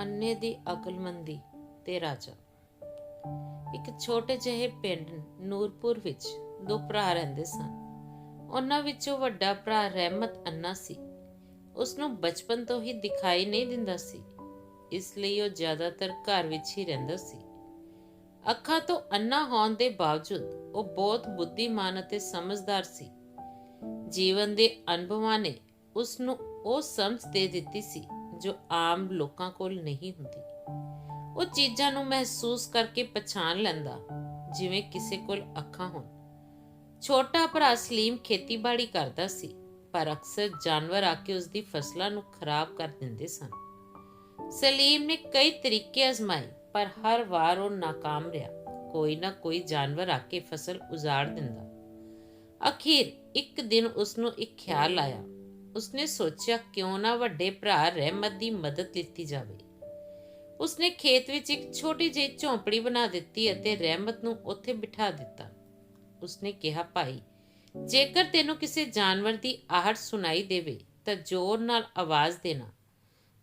ਅੰਨੇ ਦੀ ਅਕਲਮੰਦੀ ਤੇ ਰਾਜਾ। ਇੱਕ ਛੋਟੇ ਜਿਹੇ ਪਿੰਡ ਨੂਰਪੁਰ ਵਿੱਚ ਦੋ ਭਰਾ ਰਹਿੰਦੇ ਸਨ। ਉਹਨਾਂ ਵਿੱਚੋਂ ਵੱਡਾ ਭਰਾ ਰਹਿਮਤ ਅੰਨਾ ਸੀ। ਉਸ ਨੂੰ ਬਚਪਨ ਤੋਂ ਹੀ ਦਿਖਾਈ ਨਹੀਂ ਦਿੰਦਾ ਸੀ। ਇਸ ਲਈ ਉਹ ਜ਼ਿਆਦਾਤਰ ਘਰ ਵਿੱਚ ਹੀ ਰਹਿੰਦਾ ਸੀ। ਅੱਖਾਂ ਤੋਂ ਅੰਨਾ ਹੋਣ ਦੇ ਬਾਵਜੂਦ ਉਹ ਬਹੁਤ ਬੁੱਧੀਮਾਨ ਅਤੇ ਸਮਝਦਾਰ ਸੀ। ਜੀਵਨ ਦੇ ਅਨੁਭਵਾਂ ਨੇ ਉਸ ਨੂੰ ਉਹ ਸਮਝ ਦੇ ਦਿੱਤੀ ਸੀ ਜੋ ਆਮ ਲੋਕਾਂ ਕੋਲ ਨਹੀਂ ਹੁੰਦੀ। ਉਹ ਚੀਜ਼ਾਂ ਨੂੰ ਮਹਿਸੂਸ ਕਰਕੇ ਪਛਾਣ ਲੈਂਦਾ, ਜਿਵੇਂ ਕਿਸੇ ਕੋਲ ਅੱਖਾਂ ਹੋਣ। ਛੋਟਾ ਭਰਾ ਸਲੀਮ ਖੇਤੀਬਾੜੀ ਕਰਦਾ ਸੀ, ਪਰ ਅਕਸਰ ਜਾਨਵਰ ਆ ਕੇ ਉਸ ਦੀ ਫਸਲਾਂ ਨੂੰ ਖਰਾਬ ਕਰ ਦਿੰਦੇ ਸਨ। ਸਲੀਮ ਨੇ ਕਈ ਤਰੀਕੇ ਅਜ਼ਮਾਏ, ਪਰ ਹਰ ਵਾਰ ਉਹ ناکਾਮ ਰਿਹਾ। ਕੋਈ ਨਾ ਕੋਈ ਜਾਨਵਰ ਆ ਕੇ ਫਸਲ ਉਜਾੜ ਦਿੰਦਾ। ਅਖੀਰ ਇੱਕ ਦਿਨ ਉਸ ਨੂੰ ਇੱਕ ਖਿਆਲ ਆਇਆ ਉਸਨੇ ਸੋਚਿਆ ਕਿਉਂ ਨਾ ਵੱਡੇ ਭਰਾ ਰਹਿਮਤ ਦੀ ਮਦਦ ਲਿੱਤੀ ਜਾਵੇ। ਉਸਨੇ ਖੇਤ ਵਿੱਚ ਇੱਕ ਛੋਟੀ ਜਿਹੀ ਝੌਂਪੜੀ ਬਣਾ ਦਿੱਤੀ ਅਤੇ ਰਹਿਮਤ ਨੂੰ ਉੱਥੇ ਬਿਠਾ ਦਿੱਤਾ। ਉਸਨੇ ਕਿਹਾ, ਭਾਈ, ਜੇਕਰ ਤੈਨੂੰ ਕਿਸੇ ਜਾਨਵਰ ਦੀ ਆਹਟ ਸੁਣਾਈ ਦੇਵੇ, ਤਾਂ ਜ਼ੋਰ ਨਾਲ ਆਵਾਜ਼ ਦੇਣਾ।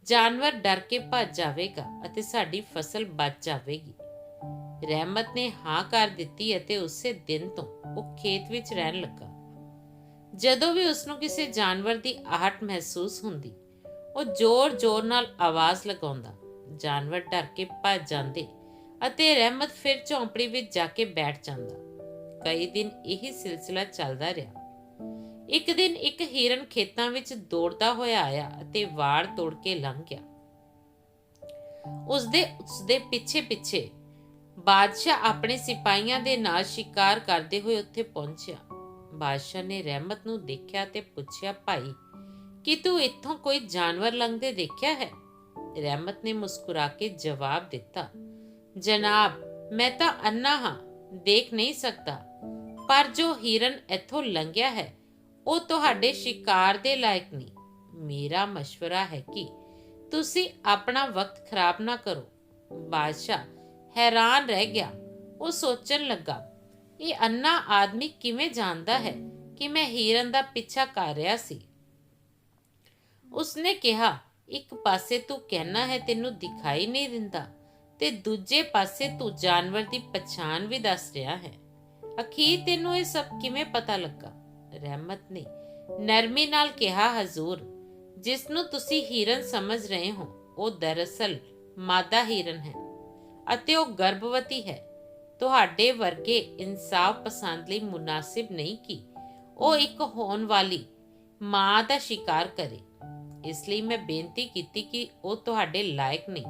ਜਾਨਵਰ ਡਰ ਕੇ ਭੱਜ ਜਾਵੇਗਾ ਅਤੇ ਸਾਡੀ ਫਸਲ ਬਚ ਜਾਵੇਗੀ। ਰਹਿਮਤ ਨੇ ਹਾਂ ਕਰ ਦਿੱਤੀ ਅਤੇ ਉਸੇ ਦਿਨ ਤੋਂ ਉਹ ਖੇਤ ਵਿੱਚ ਰਹਿਣ ਲੱਗਾ। ਜਦੋਂ ਵੀ ਉਸ ਨੂੰ ਕਿਸੇ ਜਾਨਵਰ ਦੀ ਆਹਟ ਮਹਿਸੂਸ ਹੁੰਦੀ, ਉਹ ਜ਼ੋਰ-ਜ਼ੋਰ ਨਾਲ ਆਵਾਜ਼ ਲਗਾਉਂਦਾ। ਜਾਨਵਰ ਡਰ ਕੇ ਭੱਜ ਜਾਂਦੇ ਅਤੇ ਰਹਿਮਤ ਫਿਰ ਝੌਂਪੜੀ ਵਿੱਚ ਜਾ ਕੇ ਬੈਠ ਜਾਂਦਾ। ਕਈ ਦਿਨ ਇਹ ਸਿਲਸਿਲਾ ਚੱਲਦਾ ਰਿਹਾ। ਇੱਕ ਦਿਨ ਇੱਕ ਹਿਰਨ ਖੇਤਾਂ ਵਿੱਚ ਦੌੜਦਾ ਹੋਇਆ ਆਇਆ ਅਤੇ ਵਾੜ ਤੋੜ ਕੇ ਲੰਘ ਗਿਆ। ਉਸਦੇ ਉਸਦੇ ਪਿੱਛੇ ਪਿੱਛੇ ਬਾਦਸ਼ਾਹ ਆਪਣੇ ਸਿਪਾਹੀਆਂ ਦੇ ਨਾਲ ਸ਼ਿਕਾਰ ਕਰਦੇ ਹੋਏ ਉੱਥੇ ਪਹੁੰਚਿਆ। ਬਾਦਸ਼ਾਹ ਨੇ ਰਹਿਮਤ ਨੂੰ ਦੇਖਿਆ ਤੇ ਪੁੱਛਿਆ, ਭਾਈ, ਕਿ ਤੂੰ ਇੱਥੋਂ ਕੋਈ ਜਾਨਵਰ ਲੰਘਦੇ ਦੇਖਿਆ ਹੈ? ਰਹਿਮਤ ਨੇ ਮੁਸਕਰਾ ਕੇ ਜਵਾਬ ਦਿੱਤਾ, ਜਨਾਬ, ਮੈਂ ਤਾਂ ਅੰਨਾ ਹਾਂ, ਦੇਖ ਨਹੀਂ ਸਕਦਾ। ਪਰ ਜੋ ਹਿਰਨ ਇੱਥੋਂ ਲੰਘਿਆ ਹੈ, ਉਹ ਤੁਹਾਡੇ ਸ਼ਿਕਾਰ ਦੇ ਲਾਇਕ ਨਹੀਂ। ਮੇਰਾ مشਵਰਾ ਹੈ ਕਿ ਤੁਸੀਂ ਆਪਣਾ ਵਕਤ ਖਰਾਬ ਨਾ ਕਰੋ। ਬਾਦਸ਼ਾਹ ਹੈਰਾਨ ਰਹਿ ਗਿਆ। ਉਹ ਸੋਚਣ ਲੱਗਾ ਇਹ ਅੰਨਾ ਆਦਮੀ ਕਿਵੇਂ ਜਾਣਦਾ ਹੈ ਕਿ ਮੈਂ ਹੀਰਨ ਦਾ ਪਿੱਛਾ ਕਰ ਰਿਹਾ ਸੀ? ਉਸਨੇ ਕਿਹਾ, ਇੱਕ ਪਾਸੇ ਤੂੰ ਕਹਿਣਾ ਹੈ ਤੈਨੂੰ ਦਿਖਾਈ ਨਹੀਂ ਦਿੰਦਾ ਤੇ ਦੂਜੇ ਪਾਸੇ ਤੂੰ ਜਾਨਵਰ ਦੀ ਪਛਾਣ ਵੀ ਦੱਸ ਰਿਹਾ ਹੈ। ਅਖੀਰ ਤੈਨੂੰ ਇਹ ਸਭ ਕਿਵੇਂ ਪਤਾ ਲੱਗਾ? ਰਹਿਮਤ ਨੇ ਨਰਮੀ ਨਾਲ ਕਿਹਾ, ਹਜ਼ੂਰ, ਜਿਸ ਨੂੰ ਤੁਸੀਂ ਹੀਰਨ ਸਮਝ ਰਹੇ ਹੋ, ਉਹ ਦਰਅਸਲ ਮਾਦਾ ਹੀਰਨ ਹੈ ਅਤੇ ਉਹ ਗਰਭਵਤੀ ਹੈ। ਤੁਹਾਡੇ ਵਰਗੇ ਇਨਸਾਫ ਪਸੰਦ ਲਈ ਮੁਨਾਸਿਬ ਨਹੀਂ ਕਿ। ਉਹ ਇੱਕ ਹੋਣ ਵਾਲੀ ਮਾਂ ਦਾ ਸ਼ਿਕਾਰ ਕਰੇ। ਇਸ ਲਈ ਮੈਂ ਬੇਨਤੀ ਕੀਤੀ ਕਿ ਉਹ ਤੁਹਾਡੇ ਲਾਇਕ ਨਹੀਂ।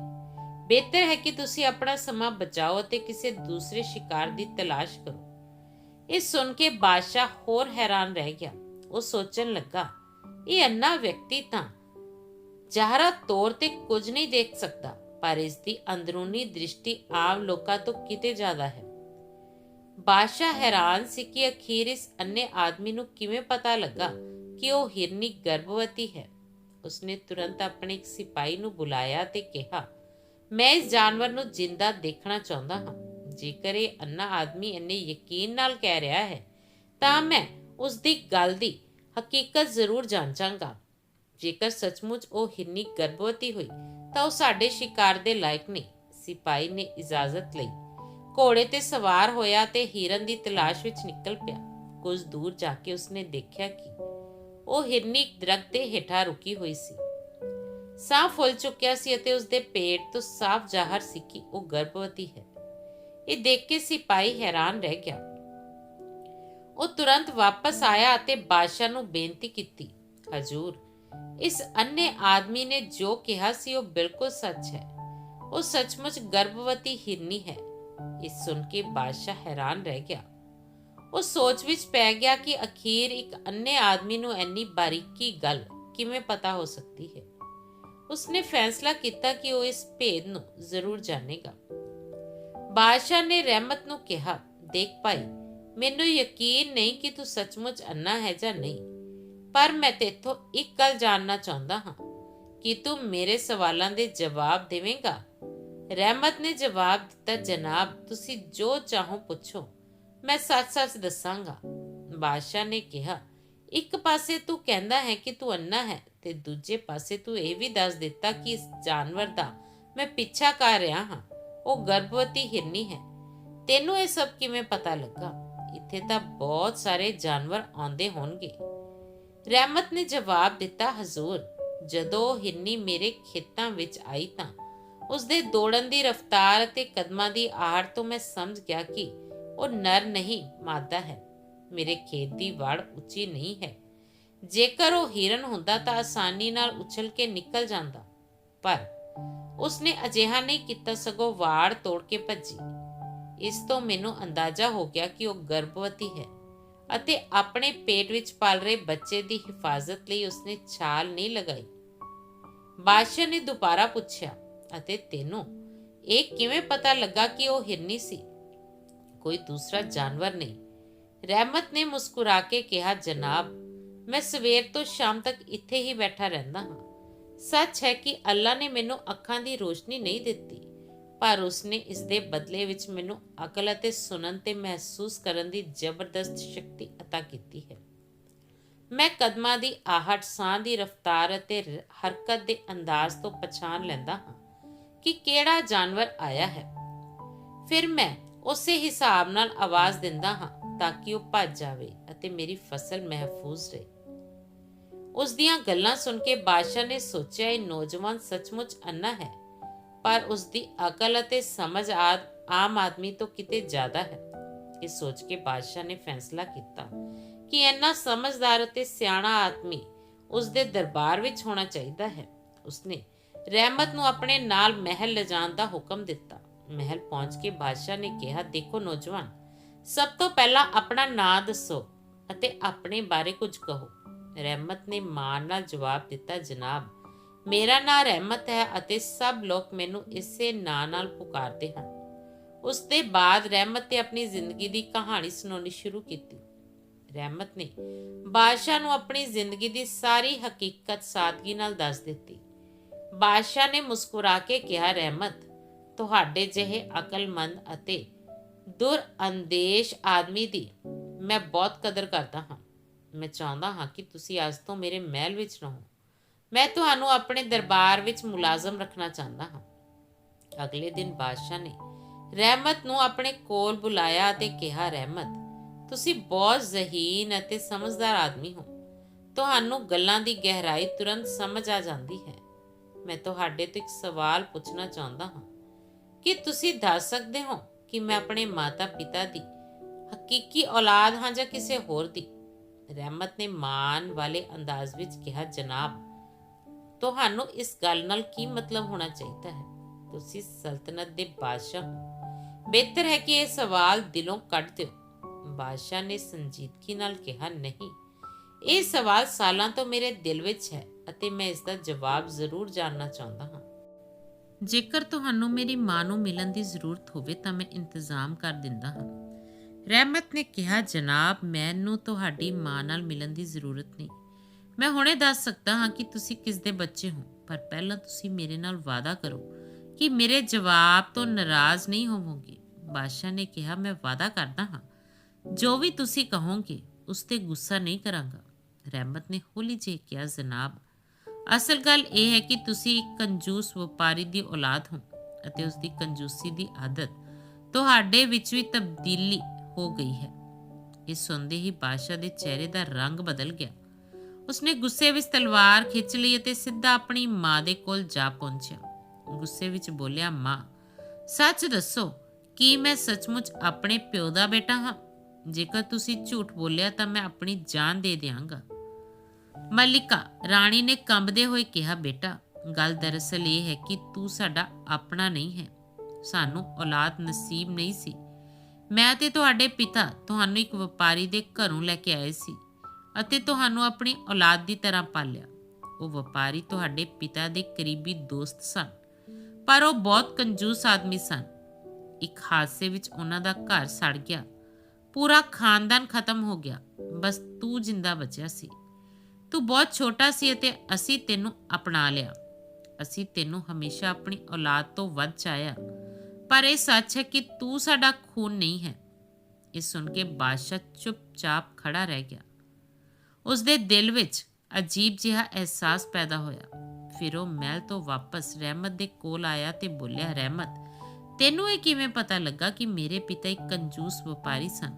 ਬਿਹਤਰ ਹੈ ਕਿ ਤੁਸੀਂ ਆਪਣਾ ਸਮਾਂ ਬਚਾਓ ਅਤੇ ਕਿਸੇ ਦੂਸਰੇ ਸ਼ਿਕਾਰ ਦੀ ਤਲਾਸ਼ ਕਰੋ। ਇਹ ਸੁਣ ਕੇ ਬਾਦਸ਼ਾਹ ਹੋਰ ਹੈਰਾਨ ਰਹਿ ਗਿਆ। ਉਹ ਸੋਚਣ ਲੱਗਾ, ਇਹ ਅੰਨਾ ਵਿਅਕਤੀ ਤਾਂ ਜ਼ਾਹਰਾ ਤੌਰ ਤੇ ਕੁਝ ਨਹੀਂ ਦੇਖ ਸਕਦਾ, ਪਰ ਇਸ ਦੀ ਅੰਦਰੂਨੀ ਦ੍ਰਿਸ਼ਟੀ ਆਮ ਲੋਕਾਂ ਤੋਂ ਕਿਤੇ ਜ਼ਿਆਦਾ ਹੈ। ਬਾਦਸ਼ਾਹ ਹੈਰਾਨ ਸੀ ਕਿ ਅਖੀਰ ਇਸ ਅੰਨੇ ਆਦਮੀ ਨੂੰ ਕਿਵੇਂ ਪਤਾ ਲੱਗਾ ਕਿ ਉਹ ਹਿਰਨੀ ਗਰਭਵਤੀ ਹੈ। ਉਸਨੇ ਤੁਰੰਤ ਆਪਣੇ ਇੱਕ ਸਿਪਾਹੀ ਨੂੰ ਬੁਲਾਇਆ ਤੇ ਕਿਹਾ, ਮੈਂ ਇਸ ਜਾਨਵਰ ਨੂੰ ਜਿੰਦਾ ਦੇਖਣਾ ਚਾਹੁੰਦਾ ਹਾਂ। ਜੇਕਰ ਇਹ ਅੰਨਾ ਆਦਮੀ ਇੰਨੇ ਯਕੀਨ ਨਾਲ ਕਹਿ ਰਿਹਾ ਹੈ, ਤਾਂ ਮੈਂ ਉਸ ਦੀ ਗੱਲ ਦੀ ਹਕੀਕਤ ਜ਼ਰੂਰ ਜਾਂਚਾਂਗਾ ਜੇਕਰ ਸੱਚਮੁੱਚ ਉਹ ਹਿਰਨੀ ਗਰਭਵਤੀ ਹੋਈ, ਤਾਂ ਉਹ ਸਾਡੇ ਸ਼ਿਕਾਰ ਦੇ ਲਾਇਕ ਨਹੀਂ ਸਿਪਾਹੀ ਨੇ ਇਜਾਜ਼ਤ ਲਈ ਘੋੜੇ ਤੇ ਸਵਾਰ ਹੋਇਆ ਤੇ ਹਿਰਨ ਦੀ ਤਲਾਸ਼ ਵਿੱਚ ਨਿਕਲ ਪਿਆ। ਕੁਝ ਦੂਰ ਜਾ ਕੇ ਉਸਨੇ ਦੇਖਿਆ ਕਿ ਉਹ ਹਿਰਨੀ ਇੱਕ ਦਰਖਤ ਦੇ ਹੇਠਾਂ ਰੁਕੀ ਹੋਈ ਸੀ। ਸਾਹ ਫੁੱਲ ਚੁੱਕਿਆ ਸੀ ਅਤੇ ਉਸਦੇ ਪੇਟ ਤੋਂ ਸਾਫ਼ ਜ਼ਾਹਰ ਸੀ ਕਿ ਉਹ ਗਰਭਵਤੀ ਹੈ। ਇਹ ਦੇਖ ਕੇ ਸਿਪਾਹੀ ਹੈਰਾਨ ਰਹਿ ਗਿਆ। ਉਹ ਤੁਰੰਤ ਵਾਪਸ ਆਇਆ ਅਤੇ ਬਾਦਸ਼ਾਹ ਨੂੰ ਬੇਨਤੀ ਕੀਤੀ, ਹਜੂਰ, ਇਸ ਅੰਨੇ ਆਦਮੀ ਨੇ ਜੋ ਕਿਹਾ ਸੀ ਉਹ ਬਿਲਕੁਲ ਸੱਚ ਹੈ। ਉਹ ਸੱਚਮੁੱਚ ਗਰਭਵਤੀ ਹਿਰਨੀ ਹੈ। ਇਹ ਸੁਣ ਕੇ ਬਾਦਸ਼ਾਹ ਹੈਰਾਨ ਰਹਿ ਗਿਆ। ਉਹ ਸੋਚ ਵਿੱਚ ਪੈ ਗਿਆ ਕਿ ਅਖੀਰ ਇੱਕ ਅੰਨੇ ਆਦਮੀ ਨੂੰ ਇੰਨੀ ਬਾਰੀਕੀ ਗੱਲ ਕਿਵੇਂ ਪਤਾ ਹੋ ਸਕਦੀ ਹੈ। ਉਸਨੇ ਫੈਸਲਾ ਕੀਤਾ ਕਿ ਉਹ ਇਸ ਭੇਦ ਨੂੰ ਜ਼ਰੂਰ ਜਾਣੇਗਾ। ਬਾਦਸ਼ਾਹ ਨੇ ਰਹਿਮਤ ਨੂੰ ਕਿਹਾ, ਦੇਖ ਭਾਈ, ਮੈਨੂੰ ਯਕੀਨ ਨਹੀਂ ਕਿ ਤੂੰ ਸੱਚਮੁੱਚ ਅੰਨਾ ਹੈ ਜਾਂ ਨਹੀਂ, ਪਰ ਮੈਂ ਤੇਥੋਂ ਇੱਕ ਗੱਲ ਜਾਣਨਾ ਚਾਹੁੰਦਾ ਹਾਂ, ਕਿ ਤੂੰ ਮੇਰੇ ਸਵਾਲਾਂ ਦੇ ਜਵਾਬ ਦੇਵੇਂਗਾ? ਰਹਿਮਤ ਨੇ ਜਵਾਬ ਦਿੱਤਾ, ਜਨਾਬ, ਤੁਸੀਂ ਜੋ ਚਾਹੋ ਪੁੱਛੋ। ਮੈਂ ਸੱਚ-ਸੱਚ ਦੱਸਾਂਗਾ। ਬਾਦਸ਼ਾਹ ਨੇ ਕਿਹਾ, ਇੱਕ ਪਾਸੇ ਤੂੰ ਕਹਿੰਦਾ ਹੈ ਕਿ ਤੂੰ ਅੰਨਾ ਹੈ ਤੇ ਦੂਜੇ ਪਾਸੇ ਤੂੰ ਇਹ ਵੀ ਦੱਸ ਦਿੱਤਾ ਕਿ ਇਸ ਜਾਨਵਰ ਦਾ ਮੈਂ ਪਿੱਛਾ ਕਰ ਰਿਹਾ ਹਾਂ। ਉਹ ਗਰਭਵਤੀ ਹਿਰਨੀ ਹੈ। ਤੈਨੂੰ ਇਹ ਸਭ ਕਿਵੇਂ ਪਤਾ ਲੱਗਾ? ਇੱਥੇ ਤਾਂ ਬਹੁਤ ਸਾਰੇ ਜਾਨਵਰ ਆਉਂਦੇ ਹੋਣਗੇ। ਰਹਿਮਤ ਨੇ ਜਵਾਬ ਦਿੱਤਾ, ਹਜ਼ੂਰ, ਜਦੋਂ ਉਹ ਹਿਰਨੀ ਮੇਰੇ ਖੇਤਾਂ ਵਿੱਚ ਆਈ ਤਾਂ ਉਸ ਦੇ ਦੌੜਨ ਦੀ ਰਫ਼ਤਾਰ ਅਤੇ ਕਦਮਾਂ ਦੀ ਆੜ ਤੋਂ ਮੈਂ ਸਮਝ ਗਿਆ ਕਿ ਉਹ ਨਰ ਨਹੀਂ, ਮਾਦਾ ਹੈ। ਮੇਰੇ ਖੇਤ ਦੀ ਵੜ ਉੱਚੀ ਨਹੀਂ ਹੈ। ਜੇਕਰ ਉਹ ਹਿਰਨ ਹੁੰਦਾ ਤਾਂ ਆਸਾਨੀ ਨਾਲ ਉਛਲ ਕੇ ਨਿਕਲ ਜਾਂਦਾ। ਪਰ ਉਸਨੇ ਅਜਿਹਾ ਨਹੀਂ ਕੀਤਾ, ਸਗੋਂ ਵਾੜ ਤੋੜ ਕੇ ਭੱਜੀ। ਇਸ ਤੋਂ ਮੈਨੂੰ ਅੰਦਾਜ਼ਾ ਹੋ ਗਿਆ ਕਿ ਉਹ ਗਰਭਵਤੀ ਹੈ ਅਤੇ ਆਪਣੇ ਪੇਟ ਵਿੱਚ ਪਲ ਰਹੇ ਬੱਚੇ ਦੀ ਹਿਫਾਜ਼ਤ ਲਈ ਉਸਨੇ ਛਾਲ ਨਹੀਂ ਲਗਾਈ। ਬਾਦਸ਼ਾਹ ਨੇ ਦੁਬਾਰਾ ਪੁੱਛਿਆ ਅਤੇ ਤੈਨੂੰ ਇਹ ਕਿਵੇਂ ਪਤਾ ਲੱਗਾ ਕਿ ਉਹ ਹਿਰਨੀ ਸੀ ਕੋਈ ਦੂਸਰਾ ਜਾਨਵਰ ਨਹੀਂ ਰਹਿਮਤ ਨੇ ਮੁਸਕਰਾ ਕੇ ਕਿਹਾ ਜਨਾਬ ਮੈਂ ਸਵੇਰ ਤੋਂ ਸ਼ਾਮ ਤੱਕ ਇੱਥੇ ਹੀ ਬੈਠਾ ਰਹਿੰਦਾ ਹਾਂ ਸੱਚ ਹੈ ਕਿ ਅੱਲਾ ਨੇ ਮੈਨੂੰ ਅੱਖਾਂ ਦੀ ਰੋਸ਼ਨੀ ਨਹੀਂ ਦਿੱਤੀ ਪਰ ਉਸਨੇ ਇਸ ਦੇ ਬਦਲੇ ਵਿੱਚ ਮੈਨੂੰ ਅਕਲ ਅਤੇ ਸੁਣਨ ਤੇ ਮਹਿਸੂਸ ਕਰਨ ਦੀ ਜ਼ਬਰਦਸਤ ਸ਼ਕਤੀ عطا ਕੀਤੀ ਹੈ ਮੈਂ ਕਦਮਾਂ ਦੀ ਆਹਟ ਸਾਹ ਦੀ ਰਫ਼ਤਾਰ ਅਤੇ ਰ- ਹਰਕਤ ਦੇ ਅੰਦਾਜ਼ ਤੋਂ ਪਛਾਣ ਲੈਂਦਾ ਹਾਂ ਕਿ ਕਿਹੜਾ ਜਾਨਵਰ ਆਇਆ ਹੈ। ਫਿਰ ਮੈਂ ਉਸੇ ਹਿਸਾਬ ਨਾਲ ਆਵਾਜ਼ ਦਿੰਦਾ ਹਾਂ ਤਾਂ ਕਿ ਉਹ ਭੱਜ ਜਾਵੇ ਅਤੇ ਮੇਰੀ ਫਸਲ ਮਹਿਫੂਜ਼ ਰਹੇ। ਉਸ ਦੀਆਂ ਗੱਲਾਂ ਸੁਣ ਕੇ ਬਾਦਸ਼ਾਹ ਨੇ ਸੋਚਿਆ, ਇਹ ਨੌਜਵਾਨ ਸੱਚਮੁੱਚ ਅੰਨਾ ਹੈ, ਪਰ ਉਸ ਦੀ ਅਕਲ ਅਤੇ ਸਮਝ ਆਦ, ਆਮ ਆਦਮੀ ਤੋਂ ਕਿਤੇ ਜ਼ਿਆਦਾ ਹੈ। ਇਹ ਸੋਚ ਕੇ ਬਾਦਸ਼ਾਹ ਨੇ ਫੈਸਲਾ ਕੀਤਾ ਕਿ ਇੰਨਾ ਸਮਝਦਾਰ ਅਤੇ ਸਿਆਣਾ ਆਦਮੀ ਉਸ ਦੇ ਦਰਬਾਰ ਵਿੱਚ ਹੋਣਾ ਚਾਹੀਦਾ ਹੈ। ਉਸਨੇ ਰਹਿਮਤ ਨੂੰ ਆਪਣੇ ਨਾਲ ਮਹਿਲ ਲਿਜਾਣ ਦਾ ਹੁਕਮ ਦਿੱਤਾ। ਮਹਿਲ ਪਹੁੰਚ ਕੇ ਬਾਦਸ਼ਾਹ ਨੇ ਕਿਹਾ, ਦੇਖੋ ਨੌਜਵਾਨ, ਸਭ ਤੋਂ ਪਹਿਲਾਂ ਆਪਣਾ ਨਾਂ ਦੱਸੋ ਅਤੇ ਆਪਣੇ ਬਾਰੇ ਕੁਝ ਕਹੋ। ਰਹਿਮਤ ਨੇ ਮਾਣ ਨਾਲ ਜਵਾਬ ਦਿੱਤਾ, ਜਨਾਬ, ਮੇਰਾ ਨਾਂ ਰਹਿਮਤ ਹੈ ਅਤੇ ਸਭ ਲੋਕ ਮੈਨੂੰ ਇਸੇ ਨਾਂ ਨਾਲ ਪੁਕਾਰਦੇ ਹਨ। ਉਸ ਦੇ ਬਾਅਦ ਰਹਿਮਤ ਨੇ ਆਪਣੀ ਜ਼ਿੰਦਗੀ ਦੀ ਕਹਾਣੀ ਸੁਣਾਉਣੀ ਸ਼ੁਰੂ ਕੀਤੀ। ਰਹਿਮਤ ਨੇ ਬਾਦਸ਼ਾਹ ਨੂੰ ਆਪਣੀ ਜ਼ਿੰਦਗੀ ਦੀ ਸਾਰੀ ਹਕੀਕਤ ਸਾਦਗੀ ਨਾਲ ਦੱਸ ਦਿੱਤੀ। ਬਾਦਸ਼ਾਹ ਨੇ ਮੁਸਕਰਾ ਕੇ ਕਿਹਾ, ਰਹਿਮਤ, ਤੁਹਾਡੇ ਜਿਹੇ ਅਕਲਮੰਦ ਅਤੇ ਦੁਰਅੰਦੇਸ਼ ਆਦਮੀ ਦੀ ਮੈਂ ਬਹੁਤ ਕਦਰ ਕਰਦਾ ਹਾਂ। ਮੈਂ ਚਾਹੁੰਦਾ ਹਾਂ ਕਿ ਤੁਸੀਂ ਅੱਜ ਤੋਂ ਮੇਰੇ ਮਹਿਲ ਵਿੱਚ ਰਹੋ। ਮੈਂ ਤੁਹਾਨੂੰ ਆਪਣੇ ਦਰਬਾਰ ਵਿੱਚ ਮੁਲਾਜ਼ਮ ਰੱਖਣਾ ਚਾਹੁੰਦਾ ਹਾਂ। ਅਗਲੇ ਦਿਨ ਬਾਦਸ਼ਾਹ ਨੇ ਰਹਿਮਤ ਨੂੰ ਆਪਣੇ ਕੋਲ ਬੁਲਾਇਆ ਅਤੇ ਕਿਹਾ, ਰਹਿਮਤ, ਤੁਸੀਂ ਬਹੁਤ ਜ਼ਹੀਨ ਅਤੇ ਸਮਝਦਾਰ ਆਦਮੀ ਹੋ। ਤੁਹਾਨੂੰ ਗੱਲਾਂ ਦੀ ਗਹਿਰਾਈ ਤੁਰੰਤ ਸਮਝ ਆ ਜਾਂਦੀ ਹੈ। ਮੈਂ ਤੁਹਾਡੇ ਤੋਂ ਇੱਕ ਸਵਾਲ ਪੁੱਛਣਾ ਚਾਹੁੰਦਾ ਹਾਂ। ਕਿ ਤੁਸੀਂ ਦੱਸ ਸਕਦੇ ਹੋ ਕਿ ਮੈਂ ਆਪਣੇ ਮਾਤਾ-ਪਿਤਾ ਦੀ ਹਕੀਕੀ ਔਲਾਦ ਹਾਂ ਜਾਂ ਕਿਸੇ ਹੋਰ ਦੀ? ਰਹਿਮਤ ਨੇ ਮਾਨ ਵਾਲੇ ਅੰਦਾਜ਼ ਵਿੱਚ ਕਿਹਾ, ਜਨਾਬ, ਤੁਹਾਨੂੰ ਇਸ ਗੱਲ ਨਾਲ ਕੀ ਮਤਲਬ ਹੋਣਾ ਚਾਹੀਦਾ ਹੈ? ਤੁਸੀਂ ਸਲਤਨਤ ਦੇ ਬਾਦਸ਼ਾਹ ਹੋ। ਬਿਹਤਰ ਹੈ ਕਿ ਇਹ ਸਵਾਲ ਦਿਲੋਂ ਕੱਢ ਦਿਓ। ਬਾਦਸ਼ਾਹ ਨੇ ਸੰਜੀਦਗੀ ਨਾਲ ਕਿਹਾ, ਨਹੀਂ, ਇਹ ਸਵਾਲ ਸਾਲਾਂ ਤੋਂ ਮੇਰੇ ਦਿਲ ਵਿੱਚ ਹੈ। ਅਤੇ ਮੈਂ ਇਸ ਦਾ ਜਵਾਬ ਜ਼ਰੂਰ ਜਾਣਨਾ ਚਾਹੁੰਦਾ ਹਾਂ। ਜੇਕਰ ਤੁਹਾਨੂੰ ਮੇਰੀ ਮਾਂ ਨੂੰ ਮਿਲਣ ਦੀ ਜ਼ਰੂਰਤ ਹੋਵੇ ਤਾਂ ਮੈਂ ਇੰਤਜ਼ਾਮ ਕਰ ਦਿੰਦਾ ਹਾਂ। ਰਹਿਮਤ ਨੇ ਕਿਹਾ, ਜਨਾਬ, ਮੈਨੂੰ ਤੁਹਾਡੀ ਮਾਂ ਨਾਲ ਮਿਲਣ ਦੀ ਜ਼ਰੂਰਤ ਨਹੀਂ। ਮੈਂ ਹੁਣੇ ਦੱਸ ਸਕਦਾ ਹਾਂ ਕਿ ਤੁਸੀਂ ਕਿਸ ਦੇ ਬੱਚੇ ਹੋ, ਪਰ ਪਹਿਲਾਂ ਤੁਸੀਂ ਮੇਰੇ ਨਾਲ ਵਾਅਦਾ ਕਰੋ ਕਿ ਮੇਰੇ ਜਵਾਬ ਤੋਂ ਨਾਰਾਜ਼ ਨਹੀਂ ਹੋਵੋਗੇ। ਬਾਦਸ਼ਾਹ ਨੇ ਕਿਹਾ, ਮੈਂ ਵਾਅਦਾ ਕਰਦਾ ਹਾਂ। ਜੋ ਵੀ ਤੁਸੀਂ ਕਹੋਗੇ, ਉਸ ਤੇ ਗੁੱਸਾ ਨਹੀਂ ਕਰਾਂਗਾ। ਰਹਿਮਤ ਨੇ ਹੌਲੀ ਜਿਹੀ ਕਿਹਾ, ਜਨਾਬ ਅਸਲ ਗੱਲ ਇਹ ਹੈ ਕਿ ਤੁਸੀਂ ਇੱਕ ਕੰਜੂਸ ਵਪਾਰੀ ਦੀ ਔਲਾਦ ਹੋ ਅਤੇ ਉਸ ਦੀ ਕੰਜੂਸੀ ਦੀ ਆਦਤ ਤੁਹਾਡੇ ਵਿੱਚ ਵੀ ਤਬਦੀਲੀ ਹੋ ਗਈ ਹੈ। ਇਹ ਸੁਣਦੇ ਹੀ ਬਾਦਸ਼ਾਹ ਦੇ ਚਿਹਰੇ ਦਾ ਰੰਗ ਬਦਲ ਗਿਆ। ਉਸਨੇ ਗੁੱਸੇ ਵਿੱਚ ਤਲਵਾਰ ਖਿੱਚ ਲਈ ਅਤੇ ਸਿੱਧਾ ਆਪਣੀ ਮਾਂ ਦੇ ਕੋਲ ਜਾ ਪਹੁੰਚਿਆ। ਗੁੱਸੇ ਵਿੱਚ ਬੋਲਿਆ, ਮਾਂ, ਸੱਚ ਦੱਸੋ, ਕੀ ਮੈਂ ਸੱਚਮੁੱਚ ਆਪਣੇ ਪਿਓ ਦਾ ਬੇਟਾ ਹਾਂ? ਜੇਕਰ ਤੁਸੀਂ ਝੂਠ ਬੋਲਿਆ ਤਾਂ ਮੈਂ ਆਪਣੀ ਜਾਨ ਦੇ ਦਿਆਂਗਾ। ਮਲਿਕਾ, ਰਾਣੀ ਨੇ ਕੰਬਦੇ ਹੋਏ ਕਿਹਾ, ਬੇਟਾ, ਗੱਲ ਦਰਅਸਲ ਇਹ ਹੈ ਕਿ ਤੂੰ ਸਾਡਾ ਆਪਣਾ ਨਹੀਂ ਹੈ। ਸਾਨੂੰ ਔਲਾਦ ਨਸੀਬ ਨਹੀਂ ਸੀ। ਮੈਂ ਤੇ ਤੁਹਾਡੇ ਪਿਤਾ ਤੁਹਾਨੂੰ ਇੱਕ ਵਪਾਰੀ ਦੇ ਘਰੋਂ ਲੈ ਕੇ ਆਏ ਸੀ ਅਤੇ ਤੁਹਾਨੂੰ ਆਪਣੀ ਔਲਾਦ ਦੀ ਤਰ੍ਹਾਂ ਪਾਲਿਆ। ਉਹ ਵਪਾਰੀ ਤੁਹਾਡੇ ਪਿਤਾ ਦੇ ਕਰੀਬੀ ਦੋਸਤ ਸਨ, ਪਰ ਉਹ ਬਹੁਤ ਕੰਜੂਸ ਆਦਮੀ ਸਨ। ਇੱਕ ਹਾਦਸੇ ਵਿੱਚ ਉਹਨਾਂ ਦਾ ਘਰ ਸੜ ਗਿਆ। ਪੂਰਾ ਖਾਨਦਾਨ ਖਤਮ ਹੋ ਗਿਆ। ਬਸ ਤੂੰ ਜਿੰਦਾ ਬਚਿਆ ਸੀ। ਤੂੰ ਬਹੁਤ ਛੋਟਾ ਸੀ ਅਤੇ ਅਸੀਂ ਤੈਨੂੰ ਅਪਣਾ ਲਿਆ। ਅਸੀਂ ਤੈਨੂੰ ਹਮੇਸ਼ਾ ਆਪਣੀ ਔਲਾਦ ਤੋਂ ਵੱਧ ਚਾਹਿਆ। ਪਰ ਇਹ ਸੱਚ ਹੈ ਕਿ ਤੂੰ ਸਾਡਾ ਖੂਨ ਨਹੀਂ ਹੈ। ਇਹ ਸੁਣ ਕੇ ਬਾਦਸ਼ਾਹ ਚੁੱਪਚਾਪ ਖੜਾ ਰਹਿ ਗਿਆ। ਉਸ ਦੇ ਦਿਲ ਵਿੱਚ ਅਜੀਬ ਜਿਹਾ ਅਹਿਸਾਸ ਪੈਦਾ ਹੋਇਆ। ਫਿਰ ਉਹ ਮਹਿਲ ਤੋਂ ਵਾਪਸ ਰਹਿਮਤ ਦੇ ਕੋਲ ਆਇਆ ਤੇ ਬੋਲਿਆ, ਰਹਿਮਤ, ਤੈਨੂੰ ਇਹ ਕਿਵੇਂ ਪਤਾ ਲੱਗਾ ਕਿ ਮੇਰੇ ਪਿਤਾ ਇੱਕ ਕੰਜੂਸ ਵਪਾਰੀ ਸਨ?